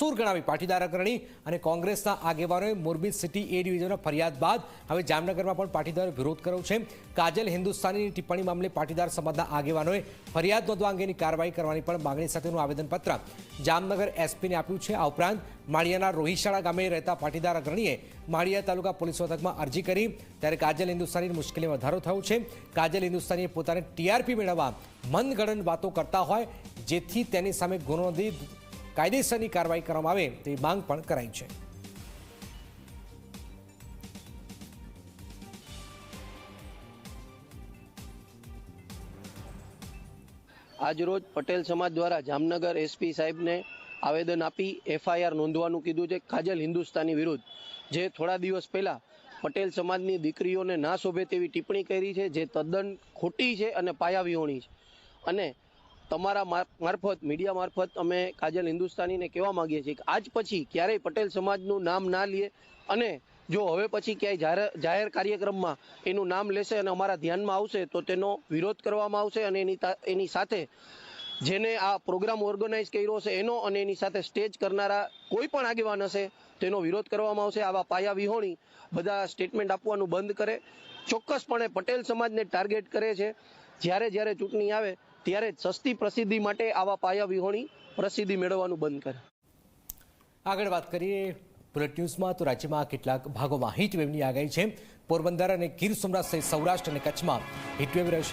સૂર ગણાવી પાટીદાર અગ્રણી અને કોંગ્રેસના આગેવાનોએ મોરબી સિટી એ ડિવિઝનનો ફરિયાદ બાદ હવે જામનગરમાં પણ પાટીદારોએ વિરોધ કર્યો છે. કાજલ હિન્દુસ્તાનીની ટિપ્પણી મામલે પાટીદાર સમાજના આગેવાનોએ ફરિયાદ નોંધવા અંગેની કાર્યવાહી કરવાની પણ માંગણી સાથેનું આવેદનપત્ર જામનગર એસપીને આપ્યું છે. આ ઉપરાંત માળિયાના રોહિશાળા ગામે રહેતા પાટીદાર અગ્રણીએ માળિયા તાલુકા પોલીસ મથકમાં અરજી કરી. ત્યારે કાજલ હિન્દુસ્તાનીની મુશ્કેલીમાં વધારો થયો છે. કાજલ હિન્દુસ્તાનીએ પોતાને ટીઆરપી મેળવવા મનગણન વાતો કરતા હોય, જેથી તેની સામે ગુનો નોંધી કાયદેસરની કાર્યવાહી કરવામાં આવે તેવી માંગ પણ કરાઈ છે. આજરોજ પટેલ સમાજ દ્વારા જામનગર એસપી સાહેબને આવેદન આપી એફઆઈઆર નોંધવાનું કીધું છે કાજલ હિન્દુસ્તાની વિરુદ્ધ. જે થોડા દિવસ પહેલા પટેલ સમાજની દીકરીઓને ના શોભે તેવી ટિપ્પણી કરી છે, જે તદ્દન ખોટી છે અને પાયાવિહોણી છે. અને તમારા મારફત, મીડિયા મારફત અમે કાજલ હિન્દુસ્તાનીને કહેવા માંગીએ છીએ કે આજ પછી ક્યારેય પટેલ સમાજનું નામ ના લે અને જો હવે પછી ક્યાંય જાહેર કાર્યક્રમમાં એનું નામ લેશે અને અમારા ધ્યાનમાં આવશે તો તેનો વિરોધ કરવામાં આવશે અને એની એની સાથે જેને આ પ્રોગ્રામ ઓર્ગેનાઇઝ કર્યો છે એનો અને એની સાથે સ્ટેજ કરનારા કોઈ પણ આગેવાન હશે તેનો વિરોધ કરવામાં આવશે. આવા પાયા વિહોણી બધા સ્ટેટમેન્ટ આપવાનું બંધ કરે. ચોક્કસપણે પટેલ સમાજને ટાર્ગેટ કરે છે. જ્યારે જ્યારે ચૂંટણી આવે ત્યારે સસ્તી પ્રસિદ્ધિ માટે આવા પાયા વિહોણી પ્રસિદ્ધિ મેળવવાનું બંધ કરે. આગળ વાત કરીએ બુલેટ ન્યૂઝમાં. તો રાજ્યમાં કેટલાક ભાગોમાં હીટવેવની આગાહી છે. પોરબંદર અને ગીર સોમનાથ સહિત સૌરાષ્ટ્ર અને કચ્છમાં હીટવેવ રહેશે.